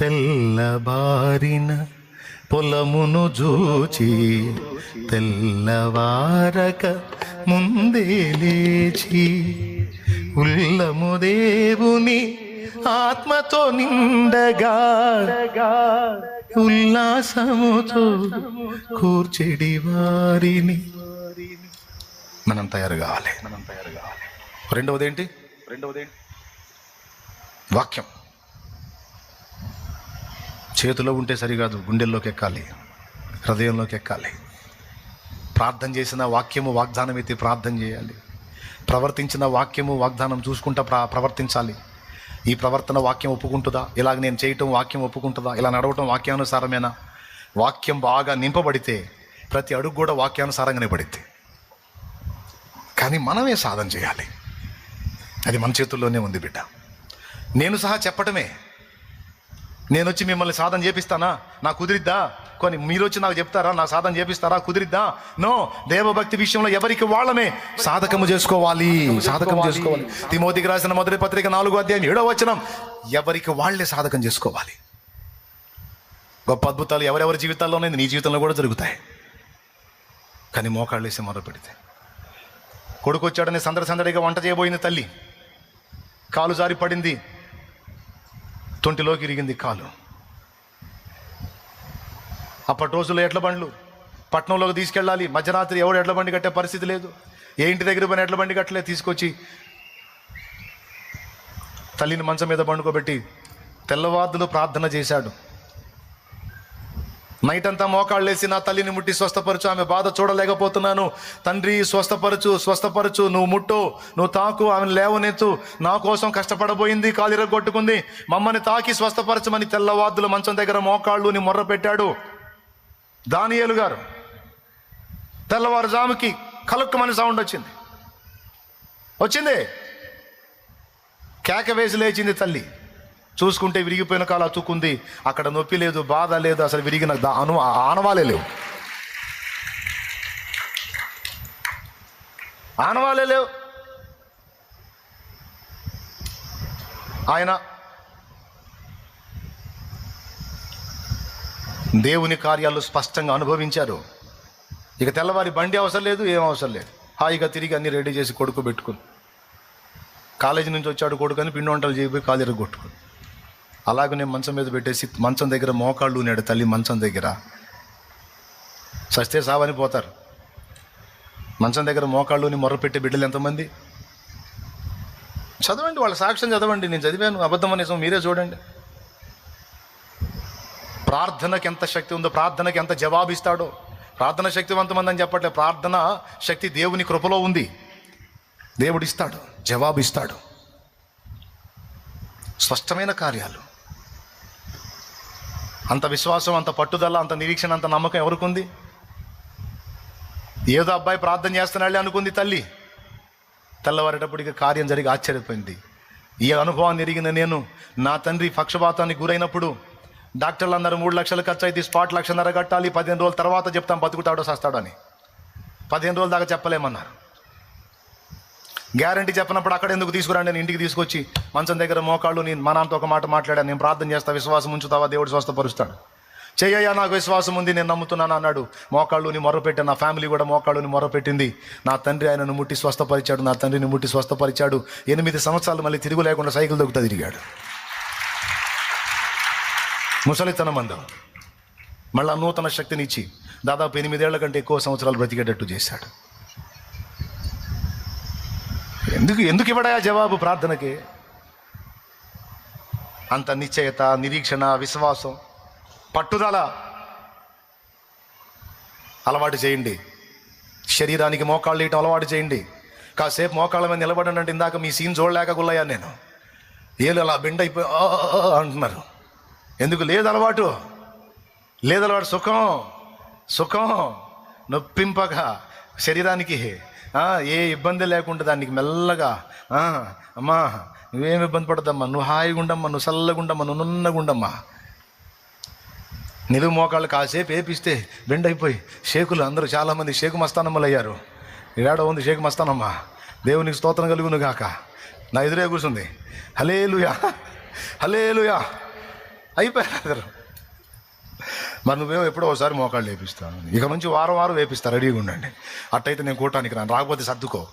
తెల్లబారిన పొలమును జూచి తెల్లవారక ముందే లేచి ఉల్లము దేవుని ఆత్మతో నిండగా ఉల్లాసముతో కూర్చెడి వారిని. మనం తయారు కావాలి. మనం తయారు కావాలి. రెండవది ఏంటి? రెండవది ఏంటి? వాక్యం. చేతిలో ఉంటే సరికాదు గుండెల్లోకి ఎక్కాలి హృదయంలోకి ఎక్కాలి ప్రార్థన చేసిన వాక్యము వాగ్దానం అయితే ప్రార్థన చేయాలి. ప్రవర్తించిన వాక్యము వాగ్దానం చూసుకుంటా ప్ర ప్రవర్తించాలి. ఈ ప్రవర్తన వాక్యం ఒప్పుకుంటుందా? ఇలాగ నేను చేయటం వాక్యం ఒప్పుకుంటుందా? ఇలా నడవటం వాక్యానుసారమేనా? వాక్యం బాగా నింపబడితే ప్రతి అడుగు కూడా వాక్యానుసారంగానే పడితే కానీ మనమే సాధన చేయాలి. అది మన చేతుల్లోనే ఉంది బిడ్డ. నేను సహా చెప్పటమే నేను వచ్చి మిమ్మల్ని సాధన చేపిస్తానా? నాకు కుదిరిద్దా? కొన్ని మీరు వచ్చి నాకు చెప్తారా? నాకు సాధన చేపిస్తారా? కుదిరిద్దా? నో దేవభక్తి విషయంలో ఎవరికి వాళ్ళమే. సాధకము చేసుకోవాలి సాధకం చేసుకోవాలి. తిమోతికి రాసిన మొదటి పత్రిక నాలుగో అధ్యాయం ఏడో వచనం. ఎవరికి వాళ్ళే సాధకం చేసుకోవాలి. గొప్ప అద్భుతాలు ఎవరెవరి జీవితాల్లోనే నీ జీవితంలో కూడా జరుగుతాయి. కానీ మోకాళ్ళు వేసి మొదలు పెడితే. కొడుకు వచ్చాడని సందడి సందడిగా వంట చేయబోయింది తల్లి. కాలు జారి పడింది. తొంటిలోకి ఇరిగింది కాలు. అప్పటి రోజుల్లో ఎడ్ల బండ్లు. పట్నంలోకి తీసుకెళ్ళాలి. మధ్యరాత్రి ఎవడు ఎడ్ల బండి కట్టే పరిస్థితి లేదు. ఏ ఇంటి దగ్గర పోయిన ఎడ్ల బండి కట్టలే. తీసుకొచ్చి తల్లిని మంచం మీద పండుకోబెట్టి తెల్లవార్దులు ప్రార్థన చేశాడు. నైట్ అంతా మోకాళ్ళేసి నా తల్లిని ముట్టి స్వస్థపరచు ఆమె బాధ చూడలేకపోతున్నాను. తండ్రి స్వస్థపరచు స్వస్థపరచు నువ్వు ముట్టు నువ్వు తాకు ఆమెను లేవనెత్తు. నా కోసం కష్టపడబోయింది కాలిర కొట్టుకుంది మమ్మల్ని తాకి స్వస్థపరచమని తెల్లవాదులు మంచం దగ్గర మోకాళ్ళుని మొర్ర పెట్టాడు దానియేలు గారు. తెల్లవారుజాముకి కలుక్కమని సౌండ్ వచ్చింది. వచ్చింది? కేక వేసి లేచింది తల్లి. చూసుకుంటే విరిగిపోయిన కాలు అతుక్కుంది. అక్కడ నొప్పి లేదు బాధ లేదు అసలు విరిగిన అను ఆనవాలే లేవు. ఆనవాలే లేవు. ఆయన దేవుని కార్యాలు స్పష్టంగా అనుభవించారు. ఇక తెల్లవారి బండి అవసరం లేదు ఏం అవసరం లేదు. హాయిగా తిరిగి అన్ని రెడీ చేసి కొడుకు పెట్టుకుని. కాలేజీ నుంచి వచ్చాడు కొడుకు అని పిండి వంటలు చేయబోయి కాలు ఎరగొట్టుకుని. అలాగే నేను మంచం మీద పెట్టేసి మంచం దగ్గర మోకాళ్ళు ఉన్నాడు తల్లి మంచం దగ్గర. సస్తే సావని పోతారు. మంచం దగ్గర మోకాళ్ళుని మొర్రపెట్టి బిడ్డలు ఎంతమంది? చదవండి వాళ్ళ సాక్ష్యం చదవండి నేను చదివాను. అబద్ధం అనేసం మీరే చూడండి. ప్రార్థనకి ఎంత శక్తి ఉందో ప్రార్థనకి ఎంత జవాబు ఇస్తాడో. ప్రార్థన శక్తివంతమంది అని చెప్పట్లే ప్రార్థన శక్తి దేవుని కృపలో ఉంది. దేవుడిస్తాడు జవాబిస్తాడు జవాబు ఇస్తాడు. స్పష్టమైన కార్యాలు. అంత విశ్వాసం అంత పట్టుదల అంత నిరీక్షణ అంత నమ్మకం ఎవరికి ఉంది ఏదో అబ్బాయి ప్రార్థన చేస్తున్నాళ్ళే అనుకుంది తల్లి. తెల్లవారేటప్పటికి కార్యం జరిగి ఆశ్చర్యపోయింది. ఈ అనుభవాన్ని ఎరిగిన నేను నా తండ్రి పక్షపాతానికి గురైనప్పుడు డాక్టర్లు అందరూ మూడు లక్షలు ఖర్చు అయితే స్పాట్ లక్షన్నర కట్టాలి పదిహేను రోజుల తర్వాత చెప్తాం బతుకుతాడో సస్తాడని. పదిహేను రోజుల దాకా చెప్పలేమన్నారు. గ్యారంటీ చెప్పినప్పుడు అక్కడ ఎందుకు తీసుకురా నేను ఇంటికి తీసుకొచ్చి మంచం దగ్గర మోకాళ్ళు నేను మా నాన్నతో ఒక మాట మాట్లాడాను. నేను ప్రార్థన చేస్తా విశ్వాసం ఉంచుతావా? దేవుడు స్వస్థపరుస్తాడు. చెయ్యయ్యా నాకు విశ్వాసం ఉంది నేను నమ్ముతున్నాను అన్నాడు. మోకాళ్ళుని మొర్రపెట్టాను నా ఫ్యామిలీ కూడా మోకాళ్ళుని మొరపెట్టింది. నా తండ్రి ఆయనను ముట్టి స్వస్థపరిచాడు నా తండ్రిని ముట్టి స్వస్థపరిచాడు. ఎనిమిది సంవత్సరాలు మళ్ళీ తిరుగు లేకుండా సైకిల్ దొక్కుతా తిరిగాడు. ముసలితనం అందం. మళ్ళా నూతన శక్తినిచ్చి దాదాపు ఎనిమిదేళ్ళ కంటే ఎక్కువ సంవత్సరాలు బ్రతికేటట్టు చేశాడు. ఎందుకు ఎందుకు ఇవ్వడా జవాబు ప్రార్థనకి? అంత నిశ్చయత నిరీక్షణ విశ్వాసం పట్టుదల అలవాటు చేయండి. శరీరానికి మోకాళ్ళు వేయటం అలవాటు చేయండి. కాసేపు మోకాళ్ళ మీద నిలబడండి అంటే ఇందాక మీ సీన్ చూడలేక గుల్లయ్యా నేను. ఏలు అలా బెండ్ అయిపోయి అంటున్నారు. ఎందుకు లేదు అలవాటు? లేదు అలవాటు సుఖం. సుఖం. నొప్పింపక శరీరానికి ఏ ఇబ్బంది లేకుండా దానికి మెల్లగా అమ్మా నువ్వేమి ఇబ్బంది పడద్దమ్మా నువ్వు హాయిగా ఉండమ్మా నువ్వు చల్లగుండమ్మా నువ్వు నున్నగుండమ్మా నిలువు మోకాళ్ళు కాసేపు ఏపిస్తే బెండ్ అయిపోయి షేకులు అందరూ చాలామంది షేకు మస్తానమ్మలు అయ్యారు ఈడ ఉంది షేకు మస్తానమ్మ. దేవునికి స్తోత్రం కలుగును గాక. నా ఎదురే కూర్చుంది. హలేలుయా హలేలుయా అయిపోయారు అందరూ. మరి నువ్వేమో ఎప్పుడో ఒకసారి మోకాళ్ళు వేపిస్తాను ఇక నుంచి వారం వారం వేపిస్తా రెడీగా ఉండండి. అట్టయితే నేను కూటానికి రాను. రాకపోతే సర్దుకో.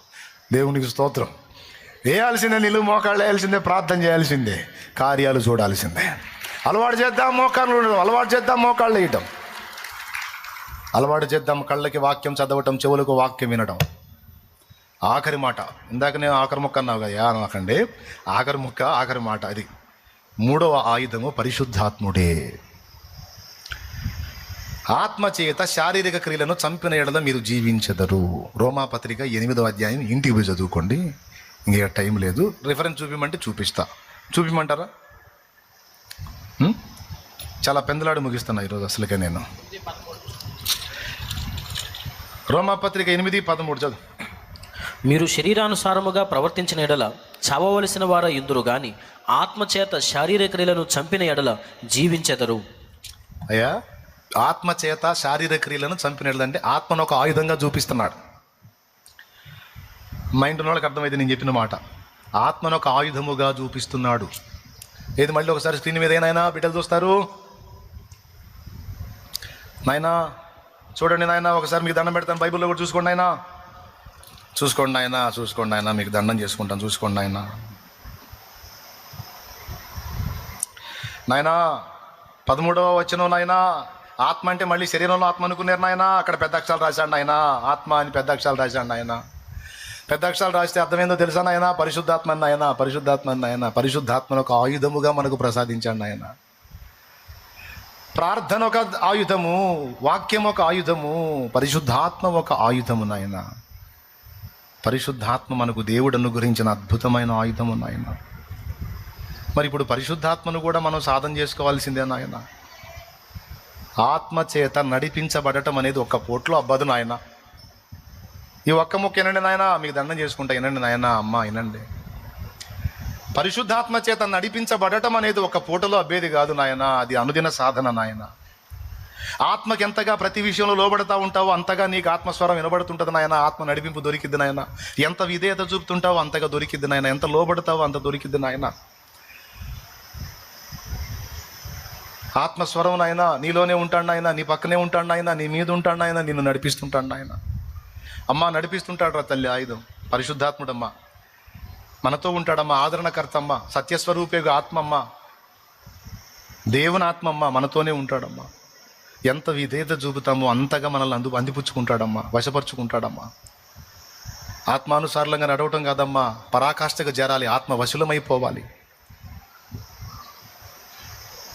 దేవునికి స్తోత్రం. వేయాల్సిందే నిలువు మోకాళ్ళు వేయాల్సిందే ప్రార్థన చేయాల్సిందే కార్యాలు చూడాల్సిందే. అలవాటు చేద్దాం మోకాళ్ళు ఉండడం. అలవాటు చేద్దాం మోకాళ్ళు వేయటం. అలవాటు చేద్దాం కళ్ళకి వాక్యం చదవటం చెవులకు వాక్యం వినడం ఆఖరి మాట. ఇందాక నేను ఆఖరి ముక్క అన్నావు కదా అనకండి. ఆఖరి ముక్క ఆఖరి మాట అది. మూడవ ఆయుధము పరిశుద్ధాత్ముడే. ఆత్మచేత శారీరక క్రియలను చంపిన ఎడల మీరు జీవించదరు. రోమాపత్రిక ఎనిమిదవ అధ్యాయం ఇంటికి పోయి చదువుకోండి. ఇంకే టైం లేదు. రిఫరెన్స్ చూపిమంటే చూపిస్తా. చూపిమంటారా? చాలా పెందలాడి ముగిస్తున్నా ఈరోజు అసలుకే నేను. రోమాపత్రిక ఎనిమిది పదమూడు చదువు. మీరు శరీరానుసారముగా ప్రవర్తించిన ఎడల చావవలసిన వార ఇందురు గాని ఆత్మచేత శారీరక క్రియలను చంపిన ఎడల జీవించెదరు. అయ్యా? ఆత్మ చేత శారీరక క్రియలను చంపినట్లంటే ఆత్మను ఒక ఆయుధంగా చూపిస్తున్నాడు. మైండ్ ఉన్న వాళ్ళకి అర్థమైతే నేను చెప్పిన మాట. ఆత్మను ఒక ఆయుధముగా చూపిస్తున్నాడు. ఏది మళ్ళీ ఒకసారి స్క్రీన్ మీద ఏనాయనా బిడ్డలు చూస్తారు? నాయనా చూడండి నాయనా ఒకసారి మీకు దండం పెడతాను బైబిల్లో కూడా చూసుకోండి ఆయన చూసుకోండి ఆయన చూసుకోండి ఆయన మీకు దండం చేసుకుంటాను చూసుకోండి ఆయన నాయనా పదమూడవ వచ్చిన నాయనా. ఆత్మ అంటే మళ్ళీ శరీరంలో ఆత్మ అనుకున్నారు నాయన? అక్కడ పెద్ద అక్షరాలు రాశాడు ఆయన ఆత్మ అని పెద్ద అక్షరాలు రాశాడు ఆయన పెద్ద అక్షరాలు రాస్తే అర్థమైందో తెలుసా నాయన? పరిశుద్ధాత్మ నాయన ఆయన పరిశుద్ధాత్మ నాయన. ఆయన పరిశుద్ధాత్మను ఒక ఆయుధముగా మనకు ప్రసాదించాడు ఆయన ప్రార్థన ఒక ఆయుధము వాక్యం ఒక ఆయుధము పరిశుద్ధాత్మ ఒక ఆయుధము నాయన. పరిశుద్ధాత్మ మనకు దేవుడు అనుగ్రహించిన అద్భుతమైన ఆయుధము నాయన. మరి ఇప్పుడు పరిశుద్ధాత్మను కూడా మనం సాధన చేసుకోవాల్సిందే నాయనా. ఆత్మ చేత నడిపించబడటం అనేది ఒక్క పోట్లో అబ్బదు నాయన. ఈ ఒక్క ముక్క వినండి నాయన మీకు దండం చేసుకుంటా వినండి నాయన అమ్మ వినండి. పరిశుద్ధాత్మ చేత నడిపించబడటం అనేది ఒక పూటలో అబ్బేది కాదు నాయన అది అనుదిన సాధన నాయన. ఆత్మకి ఎంతగా ప్రతి విషయంలో లోబడతా ఉంటావో అంతగా నీకు ఆత్మస్వరం వినబడుతుంటుంది నాయన ఆత్మ నడిపింపు దొరికిద్ది నాయన. ఎంత విధేయత చూపుతుంటావో అంతగా దొరికిద్ది నాయన ఎంత లోబడతావో అంత దొరికిద్ది నాయన. ఆత్మస్వరం నాయన నీలోనే ఉంటాడు నాయన నీ పక్కనే ఉంటాడు నాయన నీ మీద ఉంటాడు నాయన నిన్ను నడిపిస్తుంటాడు నాయన అమ్మ నడిపిస్తుంటాడు రా తల్లి ఆయుధం. పరిశుద్ధాత్ముడమ్మ. మనతో ఉంటాడమ్మా ఆదరణకర్తమ్మ సత్యస్వరూపేగు ఆత్మమ్మ. దేవుని ఆత్మమ్మ మనతోనే ఉంటాడమ్మా. ఎంత విధేయత చూపుతామో అంతగా మనల్ని అందు అందిపుచ్చుకుంటాడమ్మా వశపరుచుకుంటాడమ్మా. ఆత్మానుసారంగా నడవటం కాదమ్మా పరాకాష్ఠగా చేరాలి ఆత్మ వశులమైపోవాలి.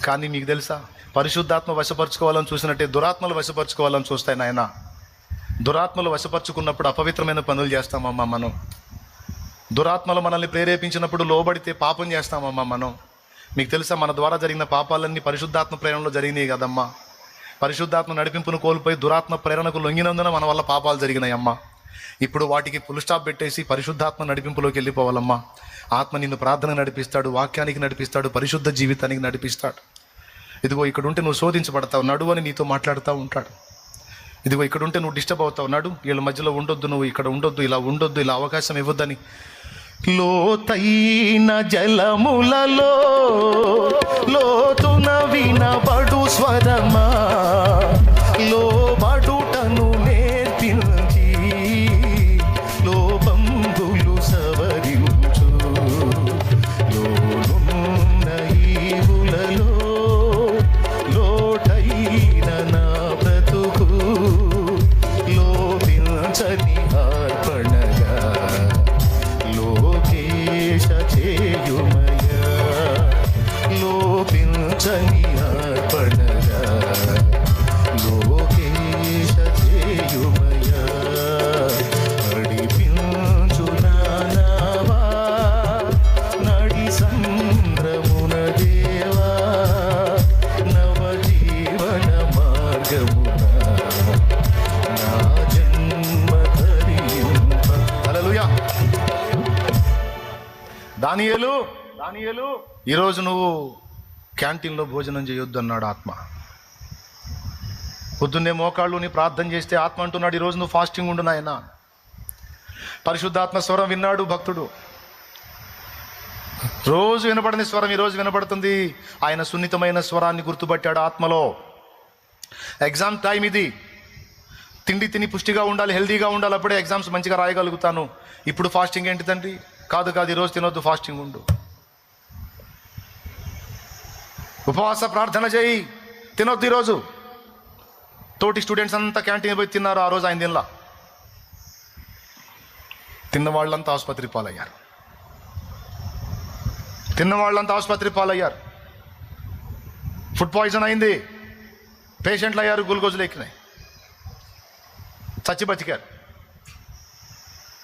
కానీ మీకు తెలుసా? పరిశుద్ధాత్మ వశపరచుకోవాలని చూసినట్టే దురాత్మలు వశపరచుకోవాలని చూస్తాయి నాయన. దురాత్మలు వశపరుచుకున్నప్పుడు అపవిత్రమైన పనులు చేస్తామమ్మా మనం. దురాత్మలు మనల్ని ప్రేరేపించినప్పుడు లోబడితే పాపం చేస్తామమ్మా మనం. మీకు తెలుసా మన ద్వారా జరిగిన పాపాలన్నీ పరిశుద్ధాత్మ ప్రేరణలో జరిగినాయి కదమ్మా. పరిశుద్ధాత్మ నడిపింపును కోల్పోయి దురాత్మ ప్రేరణకు లొంగినందున మన వల్ల పాపాలు జరిగినాయమ్మా. ఇప్పుడు వాటికి ఫుల్ స్టాప్ పెట్టేసి పరిశుద్ధాత్మ నడిపింపులోకి వెళ్ళిపోవాలమ్మా. ఆత్మ నిన్ను ప్రార్థన నడిపిస్తాడు వాక్యానికి నడిపిస్తాడు పరిశుద్ధ జీవితానికి నడిపిస్తాడు. ఇదిగో ఇక్కడ ఉంటే నువ్వు శోధించబడతావు నడు అని నీతో మాట్లాడుతూ ఉంటాడు. ఇదిగో ఇక్కడ ఉంటే నువ్వు డిస్టర్బ్ అవుతావు నడు వీళ్ళ మధ్యలో ఉండొద్దు నువ్వు ఇక్కడ ఉండొద్దు ఇలా ఉండొద్దు ఇలా అవకాశం ఇవ్వద్దని. లోతైన జలములలో లోతున వినబడు స్వరమా? దానియేలు దానియేలు ఈరోజు నువ్వు క్యాంటీన్లో భోజనం చేయొద్దు అన్నాడు ఆత్మ. పొద్దున్నే మోకాళ్ళు నీ ప్రార్థన చేస్తే ఆత్మ అంటున్నాడు ఈరోజు నువ్వు ఫాస్టింగ్ ఉండు నాయన. పరిశుద్ధాత్మ స్వరం విన్నాడు భక్తుడు. రోజు వినపడని స్వరం ఈరోజు వినపడుతుంది ఆయన సున్నితమైన స్వరాన్ని గుర్తుపట్టాడు ఆత్మలో. ఎగ్జామ్ టైం ఇది. తిండి తిని పుష్టిగా ఉండాలి హెల్దీగా ఉండాలి అప్పుడే ఎగ్జామ్స్ మంచిగా రాయగలుగుతాను. ఇప్పుడు ఫాస్టింగ్ ఏంటి తండ్రి కాదు కాదు ఈరోజు తినొద్దు ఫాస్టింగ్ ఉండు. ఉపవాస ప్రార్థన చేయి తినొద్దు ఈరోజు తోటి స్టూడెంట్స్ అంతా క్యాంటీన్ పోయి తిన్నారు ఆ రోజు ఆయన తినలా తిన్న వాళ్ళంతా ఆసుపత్రి పాలయ్యారు. తిన్న వాళ్ళంతా ఆసుపత్రి పాలయ్యారు. ఫుడ్ పాయిజన్ అయింది. పేషెంట్లు అయ్యారు గుల్గోజులు ఎక్కినాయి. చచ్చి బతికారు.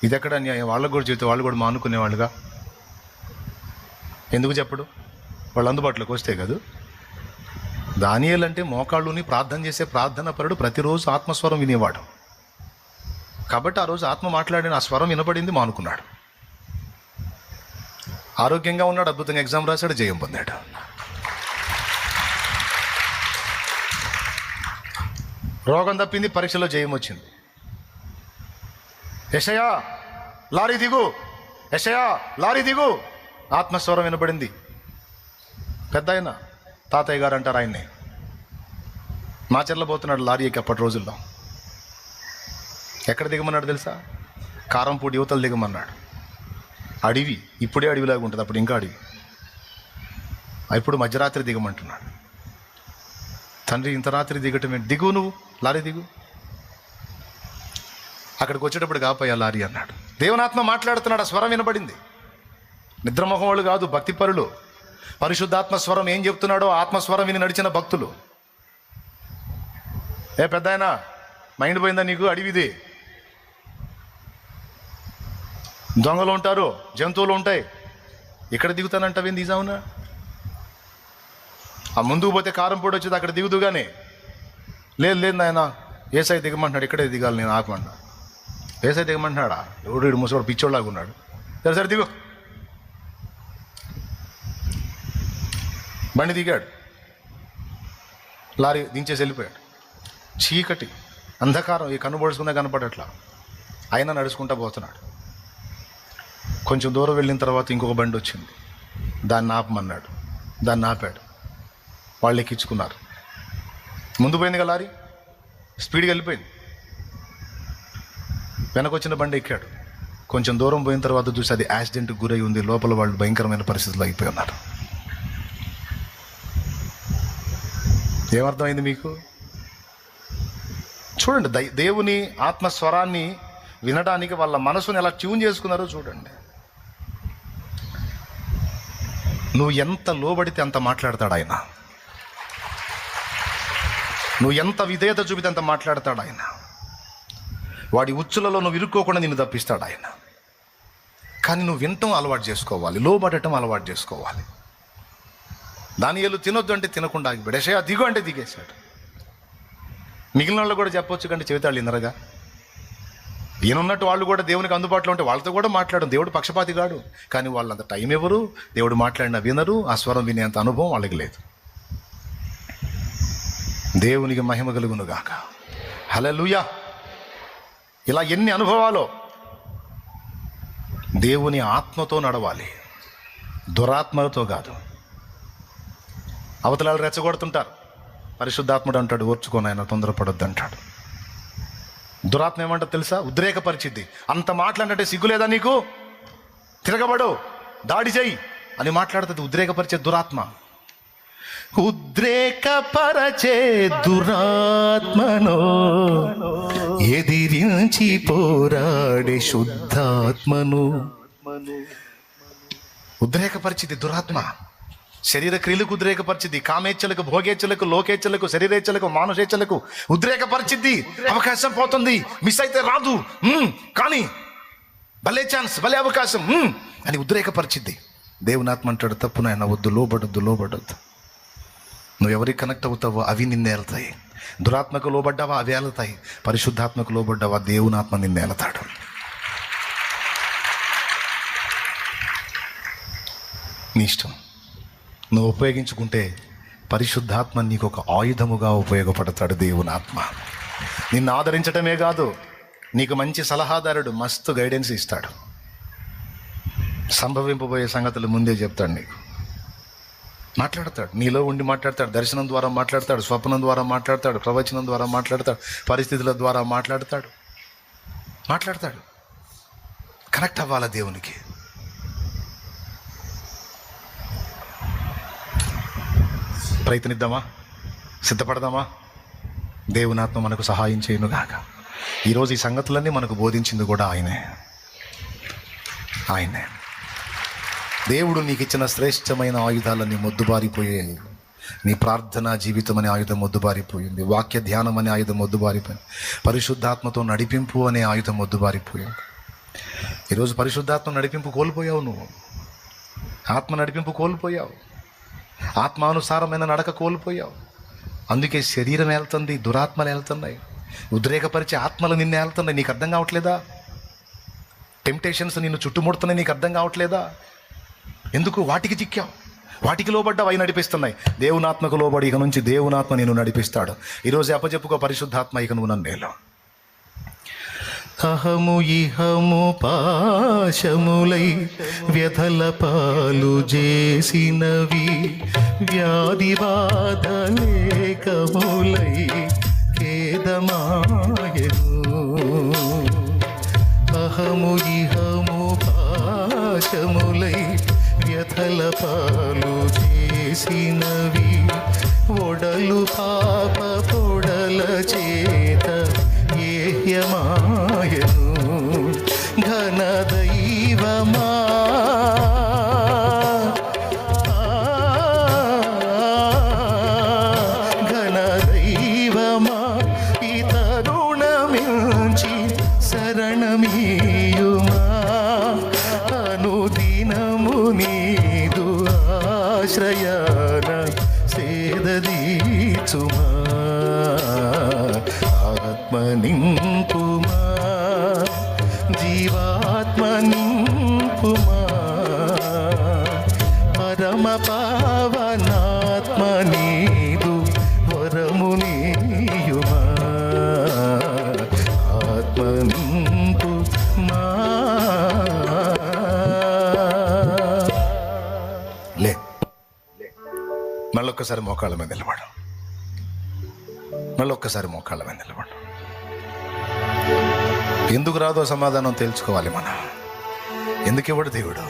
ఇది ఎక్కడ న్యాయం వాళ్ళకు కూడా చెబితే వాళ్ళు కూడా మానుకునేవాళ్ళుగా ఎందుకు చెప్పడు? వాళ్ళు అందుబాటులోకి వస్తే కాదు. దానియేలు అంటే మోకాళ్ళుని ప్రార్థన చేసే ప్రార్థన పరుడు ప్రతిరోజు ఆత్మస్వరం వినేవాడు. కాబట్టి ఆ రోజు ఆత్మ మాట్లాడిన ఆ స్వరం వినపడింది మానుకున్నాడు. ఆరోగ్యంగా ఉన్నాడు అద్భుతంగా ఎగ్జామ్ రాశాడు జయం పొందాడు. రోగం తప్పింది పరీక్షలో జయం వచ్చింది. ఎషయా లారీ దిగు. ఎషయా లారీ దిగు. ఆత్మస్వరం వినబడింది. పెద్ద ఆయన తాతయ్య గారు అంటారు ఆయన్ని. మాచర్లబోతున్నాడు లారీ ఎక్కి అప్పటి రోజుల్లో. ఎక్కడ దిగమన్నాడు తెలుసా? కారంపూడి యువతలు దిగమన్నాడు. అడవి ఇప్పుడే అడవిలాగా ఉంటుంది అప్పుడు ఇంకా అడవి. ఇప్పుడు మధ్యరాత్రి దిగమంటున్నాడు. తండ్రి ఇంత రాత్రి దిగటమే. దిగు నువ్వు లారీ దిగు. అక్కడికి వచ్చేటప్పుడు కాపోయా లారీ అన్నాడు. దేవనాత్మ మాట్లాడుతున్నాడు ఆ స్వరం వినబడింది. నిద్రమోహం వాళ్ళు కాదు భక్తి పరులు పరిశుద్ధాత్మ స్వరం ఏం చెప్తున్నాడో ఆత్మస్వరం విని నడిచిన భక్తులు. ఏ పెద్ద మైండ్ పోయిందా నీకు? అడివిది. దొంగలు ఉంటారు జంతువులు ఉంటాయి. ఇక్కడ దిగుతానంటావేం తీసావునా ఆ ముందుకు పోతే కారం పొడి వచ్చేది అక్కడ దిగుదుగానే. లేదు లేదు నాయన ఏసై దిగమంటున్నాడు ఇక్కడే దిగాలి నేను ఆపమన్నా ఏసై దిగమంటున్నాడా ఎవడు వీడు ముసవాడు పిచ్చోళ్ళలాగా ఉన్నాడు. సరే సరే దిగు. బండి దిగాడు. లారీ దించేసి వెళ్ళిపోయాడు. చీకటి అంధకారం ఈ కనుబడుచుకునే కనపడట్లా. ఆయన నడుచుకుంటా పోతున్నాడు. కొంచెం దూరం వెళ్ళిన తర్వాత ఇంకొక బండి వచ్చింది. దాన్ని ఆపమన్నాడు. దాన్ని ఆపాడు. వాళ్ళు ఎక్కించుకున్నారు ముందు పోయింది కదా లారీ? స్పీడ్గా వెళ్ళిపోయింది. వెనకొచ్చిన బండి ఎక్కాడు. కొంచెం దూరం పోయిన తర్వాత చూసి అది యాక్సిడెంట్కి గురై ఉంది. లోపల వాళ్ళు భయంకరమైన పరిస్థితుల్లో అయిపోయి ఉన్నారు. ఏమర్థమైంది మీకు? చూడండి దై- దేవుని ఆత్మస్వరాన్ని వినడానికి వాళ్ళ మనసుని ఎలా ట్యూన్ చేసుకున్నారో చూడండి. నువ్వు ఎంత లోబడితే అంత మాట్లాడతాడు ఆయన. నువ్వు ఎంత విధేయత చూపితే అంత మాట్లాడతాడు ఆయన. వాడి ఉచ్చులలో నువ్వు ఇరుక్కోకుండా నిన్ను తప్పిస్తాడు ఆయన. కానీ నువ్వు వినటం అలవాటు చేసుకోవాలి లోబడటం అలవాటు చేసుకోవాలి. దానియలు తినొద్దు అంటే తినకుండా ఆగిపోయాడు. యెషయా దిగు అంటే దిగేశాడు. మిగిలిన వాళ్ళు కూడా చెప్పొచ్చు కంటే చెబుతాళ్ళు ఇన్నరగా ఈయనున్నట్టు వాళ్ళు కూడా దేవునికి అందుబాటులో ఉంటే వాళ్ళతో కూడా మాట్లాడడం. దేవుడు పక్షపాతి కాడు. కానీ వాళ్ళంత టైం ఎవరు దేవుడు మాట్లాడిన వినరు ఆ స్వరం వినేంత అనుభవం వాళ్ళకి లేదు. దేవునికి మహిమ కలుగునుగాక. గాక లూయా ఇలా ఎన్ని అనుభవాలు? దేవుని ఆత్మతో నడవాలి. దురాత్మలతో కాదు. అవతలాలు రెచ్చగొడుతుంటారు. పరిశుద్ధాత్ముడు అంటాడు ఓర్చుకొని ఆయన తొందరపడొద్దు అంటాడు. దురాత్మ ఏమంటో తెలుసా? ఉద్రేకపరిచిద్ది. అంత మాట్లాడంటే సిగ్గులేదా నీకు? తిరగబడు దాడి చెయ్యి అని మాట్లాడుతుంది ఉద్రేకపరిచే దురాత్మ. ఉద్రేకపరచే దురాత్మను ఎదిరించి పోరాడే శుద్ధాత్మను. ఉద్రేకపరిచింది దురాత్మ. శరీర క్రియలకు ఉద్రేకపరిచింది కామేచ్ఛలకు భోగేచ్ఛలకు లోకేచ్ఛలకు శరీరేచ్ఛలకు మానుషేచ్ఛలకు ఉద్రేకపరిచింది అవకాశం పోతుంది. మిస్ అయితే రాదు. కానీ భలే ఛాన్స్ భలే అవకాశం. అని ఉద్రేకపరిచింది దేవునాత్మ అంటాడు తప్పు నాయన వద్దు లోబడొద్దు లోబడొద్దు. నువ్వు ఎవరికి కనెక్ట్ అవుతావో అవి నిన్నే దురాత్మకు లోబడ్డావా? అవి వెళ్తాయి పరిశుద్ధాత్మకు లోబడ్డావా? దేవునాత్మ నిన్నే నీ ఇష్టం. నువ్వు ఉపయోగించుకుంటే పరిశుద్ధాత్మ నీకు ఒక ఆయుధముగా ఉపయోగపడతాడు దేవునాత్మ నిన్ను ఆదరించటమే కాదు నీకు మంచి సలహాదారుడు మస్తు గైడెన్స్ ఇస్తాడు. సంభవింపబోయే సంగతులు ముందే చెప్తాడు నీకు. మాట్లాడతాడు. నీలో ఉండి మాట్లాడతాడు. దర్శనం ద్వారా మాట్లాడతాడు. స్వప్నం ద్వారా మాట్లాడతాడు. ప్రవచనం ద్వారా మాట్లాడతాడు. పరిస్థితుల ద్వారా మాట్లాడతాడు. మాట్లాడతాడు. కనెక్ట్ అవ్వాలా దేవునికి? ప్రయత్నిద్దామా? సిద్ధపడదామా? దేవునాత్మ మనకు సహాయం చేయనుగాక ఈరోజు ఈ సంగతులన్నీ మనకు బోధించింది కూడా ఆయనే. ఆయనే. దేవుడు నీకు ఇచ్చిన శ్రేష్టమైన ఆయుధాలన్నీ మొద్దుబారిపోయాయి నీ ప్రార్థనా జీవితం అనే ఆయుధం మొద్దుబారిపోయింది. వాక్య ధ్యానం అనే ఆయుధం మొద్దుబారిపోయింది. పరిశుద్ధాత్మతో నడిపింపు అనే ఆయుధం మొద్దుబారిపోయింది. ఈరోజు పరిశుద్ధాత్మ నడిపింపు కోల్పోయావు నువ్వు. ఆత్మ నడిపింపు కోల్పోయావు. ఆత్మానుసారమైన నడక కోల్పోయావు. అందుకే శరీరం వెళ్తుంది దురాత్మలు వెళ్తున్నాయి ఉద్రేకపరిచే ఆత్మలు నిన్ను వెళ్తున్నాయి నీకు అర్థం కావట్లేదా? టెంప్టేషన్స్ నిన్ను చుట్టుముడుతున్నాయి. నీకు అర్థం కావట్లేదా? ఎందుకు? వాటికి చిక్కావు వాటికి లోబడ్డావు అవి నడిపిస్తున్నాయి. దేవునాత్మకు లోబడి ఇక నుంచి దేవునాత్మ నేను నడిపిస్తాడు. ఈరోజు అప్పచెప్పుకో పరిశుద్ధాత్మ ఇక నువ్వు నన్నేలో అహము ఇహము పాశములై వ్యధల పాలు చేసినవి వ్యాధి బాధలేకములై ఖేదమాయను. అహము ఇహ వ్యథల చేసినవి ఒడలు పాప నింపుమా? జీవాత్మ నింపుమా? పరమ పావనాత్మ నీదు వరము నీయుమా? ఆత్మ నింపు లే. మళ్ళొక్కసారి మోకాళ్ళ మీద నిలబడు. మళ్ళొక్కసారి మోకాళ్ళ మీద నిలబడు. ఎందుకు రాదో సమాధానం తెలుసుకోవాలి మనం? ఎందుకు ఇవ్వడు దేవుడు?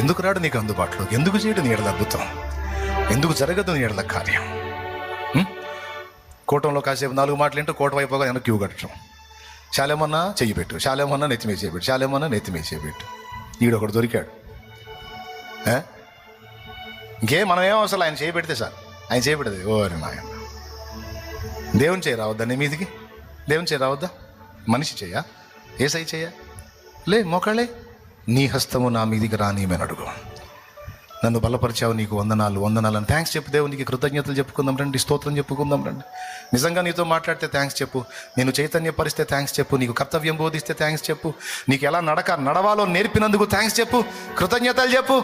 ఎందుకు రాడు నీకు అందుబాటులో? ఎందుకు చేయడు నీ ఎడల అద్భుతం? ఎందుకు జరగదు నీ ఎడల కార్యం? కూటంలో కాసేపు నాలుగు మాటలు ఏంటో కోట వైపుగా వెనక్కి క్యూ కట్టడం. శాలేమన్నా చెయ్యి పెట్టు. శాలేమన్నా నెత్తిమే చేయబెట్టు శాలేమన్నా నెత్తిమే చేయబెట్టు ఈడు ఒకడు దొరికాడు. ఇంకే ఇంకేం? మనం ఏం అవసరం? ఆయన చేయబెడితే సార్ ఆయన చేయబెడదు ఓరి నాయన. దేవుని చేయి రావద్దా నీ మీదికి? దేవుని చేయ రావద్దా? మనిషి చేయా? ఏ సై చేయ? లే మోకాళ్ళే. నీ హస్తము నా మీదికి రానియమని అడుగు. నన్ను బలపరిచావు నీకు వందనాలు వందనాలు అని థ్యాంక్స్ చెప్పు దేవునికి కృతజ్ఞతలు చెప్పుకుందాం రండి స్తోత్రం చెప్పుకుందాం రండి. నిజంగా నీతో మాట్లాడితే థ్యాంక్స్ చెప్పు. నేను చైతన్యపరిస్తే థ్యాంక్స్ చెప్పు. నీకు కర్తవ్యం బోధిస్తే థ్యాంక్స్ చెప్పు. నీకు ఎలా నడక నడవాలో నేర్పినందుకు థ్యాంక్స్ చెప్పు. కృతజ్ఞతలు చెప్పు.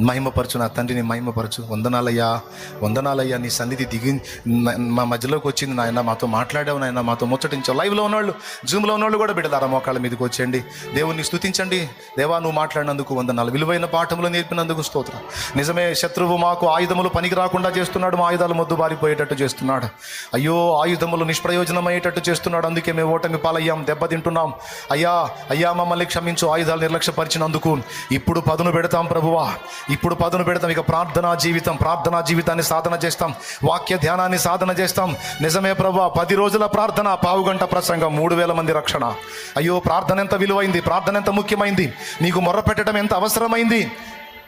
మహిమపరచు నా తండ్రిని మహిమపరచు. వందనాలయ్యా వందనాలయ్యా నీ సన్నిధి దిగి మా మధ్యలోకి వచ్చింది నాయన. మాతో మాట్లాడావు నాయన మాతో ముచ్చటించావు. లైవ్లో ఉన్నవాళ్ళు జూమ్లో ఉన్నవాళ్ళు కూడా బిడ్డలారా మోకాళ్ళ మీదకి వచ్చేయండి. దేవుణ్ణి స్తుతించండి. దేవా నువ్వు మాట్లాడినందుకు వందనాలు. విలువైన పాఠములు నేర్పినందుకు స్తోత్రం. నిజమే శత్రువు మాకు ఆయుధములు పనికి రాకుండా చేస్తున్నాడు. మా ఆయుధాలు మొద్దు బారిపోయేటట్టు చేస్తున్నాడు. అయ్యో ఆయుధములు నిష్ప్రయోజనమయ్యేటట్టు చేస్తున్నాడు. అందుకే మేము ఓటమి పాలయ్యాం దెబ్బతింటున్నాం. అయ్యా అయ్యా మమ్మల్ని క్షమించు. ఆయుధాలు నిర్లక్ష్యపరిచినందుకు ఇప్పుడు పదును పెడతాం ప్రభువా. ఇప్పుడు పదును పెడతాం. ఇక ప్రార్థనా జీవితం ప్రార్థనా జీవితాన్ని సాధన చేస్తాం. వాక్య ధ్యానాన్ని సాధన చేస్తాం. నిజమే ప్రభు పది రోజుల ప్రార్థన పావుగంట ప్రసంగం మూడు వేల మంది రక్షణ. అయ్యో ప్రార్థన ఎంత విలువైంది ప్రార్థన ఎంత ముఖ్యమైంది. నీకు మొర్ర పెట్టడం ఎంత అవసరమైంది?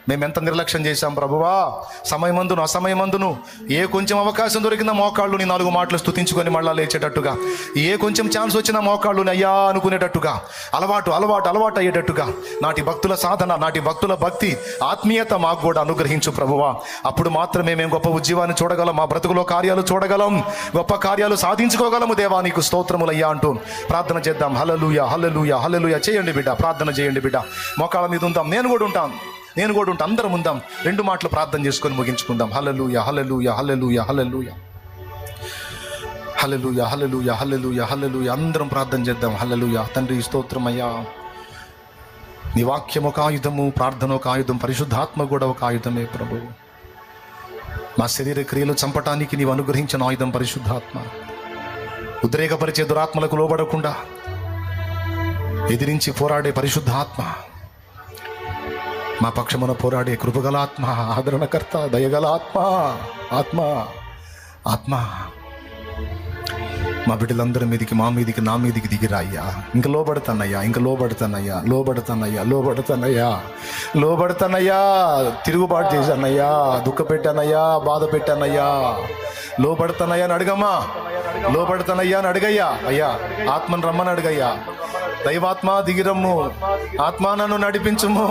మేము ఎంత నిర్లక్ష్యం చేశాం ప్రభువా? సమయమందును అసమయమందును. ఏ కొంచెం అవకాశం దొరికిన మోకాళ్ళు నీ నాలుగు మాటలు స్థుతించుకొని మళ్ళా లేచేటట్టుగా. ఏ కొంచెం ఛాన్స్ వచ్చిన మోకాళ్ళు అయ్యా అనుకునేటట్టుగా. అలవాటు అలవాటు అలవాటు అయ్యేటట్టుగా. నాటి భక్తుల సాధన నాటి భక్తుల భక్తి ఆత్మీయత మాకు కూడా అనుగ్రహించు ప్రభువా. అప్పుడు మాత్రమే మేము గొప్ప ఉద్యమాన్ని చూడగలం మా బ్రతుకులో కార్యాలు చూడగలం. గొప్ప కార్యాలు సాధించుకోగలము దేవా నీకు స్తోత్రములయ్యా అంటూ ప్రార్థన చేద్దాం. హలలుయ హలలుయ హలలుయ చేయండి బిడ్డ ప్రార్థన చేయండి బిడ్డ. మోకాళ్ళ మీద ఉందాం. నేను కూడా ఉంటాను. నేను కూడా ఉంటే అందరం ఉందాం. రెండు మాటలు ప్రార్థన చేసుకొని ముగించుకుందాం. హలలు యహలలు యహలలు యహలలు హలలు యహలలు యహలలు యహలలు అందరం ప్రార్థన చేద్దాం. హలలు తండ్రి స్తోత్రమయ్యా. నీ వాక్యం ఒక ఆయుధము ప్రార్థన ఒక ఆయుధం పరిశుద్ధాత్మ కూడా ఒక ఆయుధమే ప్రభు. మా శరీర క్రియలు చంపటానికి నీవు అనుగ్రహించిన ఆయుధం పరిశుద్ధాత్మ. ఉద్రేకపరిచే దురాత్మలకు లోబడకుండా ఎదిరించి పోరాడే పరిశుద్ధాత్మ. మా పక్షమున పోరాడే కృపగలాత్మ ఆదరణకర్త దయగల ఆత్మ ఆత్మ. ఆత్మ మా బిడ్డలందరి మీదికి మా మీదికి నా మీదికి దిగిరా అయ్యా ఇంకా లోబడతానయ్యా ఇంకా లోబడతానయ్యా లోబడతానయ్యా లోబడతానయ్యా లోబడతానయ్యా. తిరుగుబాటు చేశానయ్యా దుఃఖ పెట్టానయ్యా బాధ పెట్టానయ్యా లోబడతానయ్యా అని అడగమ్మా. లోబడతానయ్యా అని అడగయ్యా. అయ్యా ఆత్మను రమ్మని అడగయ్యా. దైవాత్మ దిగిరమ్ము. ఆత్మ నన్ను నడిపించుము.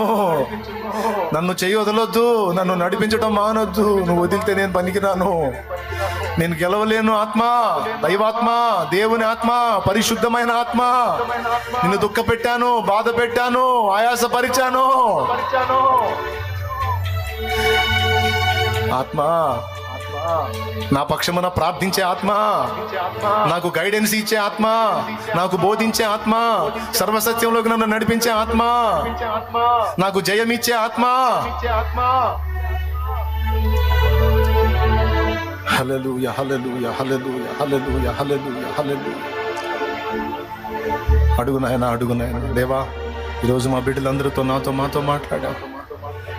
నన్ను చేయి వదలొద్దు నన్ను నడిపించడం మానొద్దు. నువ్వు వదిలితే నేను పనికిరాను. నేను గెలవలేను ఆత్మ దైవాత్మ దేవుని ఆత్మ పరిశుద్ధమైన ఆత్మ. నిన్ను దుఃఖ పెట్టాను బాధ పెట్టాను ఆయాసపరిచాను. ఆత్మ నా పక్షమున ప్రార్థించే ఆత్మ నాకు గైడెన్స్ ఇచ్చే ఆత్మ నాకు బోధించే ఆత్మ సర్వసత్యంలోకి నన్ను నడిపించే ఆత్మ నాకు జయమిచ్చే ఆత్మ. హలలు హల్లెలూయ హలలు హల్లెలూయ హల్లెలూయ హలలు అడుగు నాయన. దేవా ఈరోజు మా బిడ్డలందరితో నాతో మాతో మాట్లాడావు.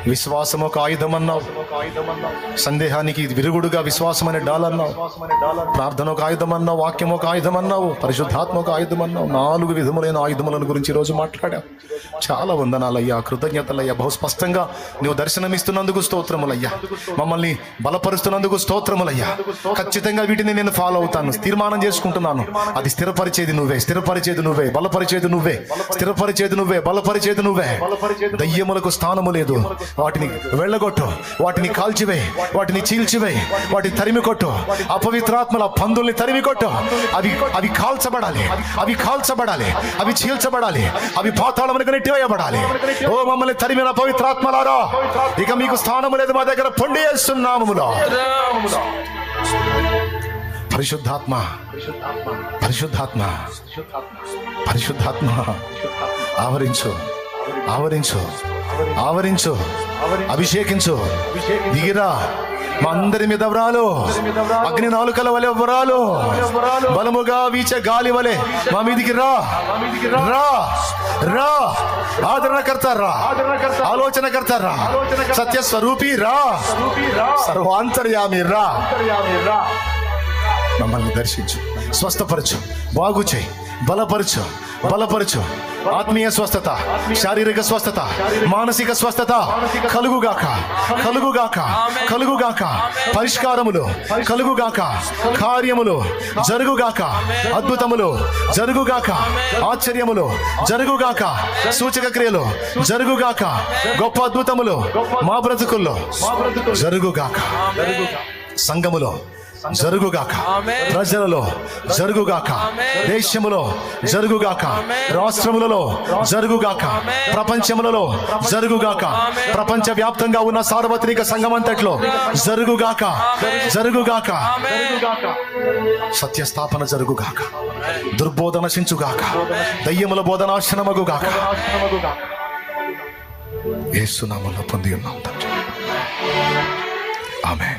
విశ్వాసం ఒక ఆయుధం అన్నావు సందేహానికి విరుగుడుగా విశ్వాసం అనే డాల్ అన్నావు ప్రార్థన ఒక ఆయుధం అన్నావు వాక్యం ఒక ఆయుధం అన్నావు పరిశుద్ధాత్మ ఒక ఆయుధం అన్నావు నాలుగు విధములైన ఆయుధములను గురించి ఈరోజు మాట్లాడావు చాలా వందనాలయ్యా కృతజ్ఞతలయ్యా. బహు స్పష్టంగా నువ్వు దర్శనమిస్తున్నందుకు స్తోత్రములయ్యా. మమ్మల్ని బలపరుస్తున్నందుకు స్తోత్రములయ్యా. ఖచ్చితంగా వీటిని నేను ఫాలో అవుతాను. తీర్మానం చేసుకుంటున్నాను. అది స్థిరపరిచేది నువ్వే స్థిరపరిచేది నువ్వే బలపరిచేది నువ్వే స్థిరపరిచేది నువ్వే బలపరిచేది నువ్వే. దయ్యములకు స్థానము లేదు. వాటిని వెళ్ళగొట్టు వాటిని కాల్చివే వాటిని చీల్చివే వాటిని తరిమి కొట్టు అపవిత్రాత్మల పందుల్ని తరిమి కొట్టు అవి అవి కాల్చబడాలి అవి కాల్చబడాలి అవి చీల్చబడాలి అవి పాతాళమునకు నెట్టివేయబడాలి. ఓ మమ్మల్ని తరిమిన పవిత్రాత్మలారా ఇక మీకు స్థానము లేదు మా దగ్గర. పొండి వేస్తున్నాములో పరిశుద్ధాత్మ పరిశుద్ధాత్మ పరిశుద్ధాత్మ. ఆవరించు. ఆవరించు ఆవరించు అభిషేకించు. దిగిరా మా అందరి మీద వ్రాలు. అగ్ని నాలుకల వలె వ్రాలు. బలముగా వీచే గాలి వలె మా మీదికి రా. రా రా. ఆదరణకర్త రా. ఆలోచనకర్త రా. సత్య స్వరూపి రా. సర్వాంతర్యామి రా. మమ్మల్ని దర్శించు స్వస్థపరచు బాగు చేయి. బలపరచు బలపరచు. ఆత్మీయ స్వస్థత శారీరక స్వస్థత మానసిక స్వస్థత కలుగుగాక కలుగుగాక కలుగుగాక. పరిష్కారములు కలుగుగాక కార్యములు జరుగుగాక అద్భుతములు జరుగుగాక ఆశ్చర్యములు జరుగుగాక సూచక క్రియలు జరుగుగాక గొప్ప అద్భుతములు మా బ్రతుకుల్లో జరుగుగాక. సంఘములో జరుగుగాక. ప్రజలలో జరుగుగాక. దేశములో జరుగుగాక. రాష్ట్రములలో జరుగుగాక. ప్రపంచములలో జరుగుగాక. ప్రపంచ వ్యాప్తంగా ఉన్న సార్వత్రిక సంఘమంతట్లో జరుగుగాక. జరుగుగాక. సత్యస్థాపన జరుగుగాక. దుర్బోధ నశించుగాక దయ్యముల బోధనాశనమగుగాక ఏసునామంలో పొంది ఉన్నాం తండ్రి. ఆమె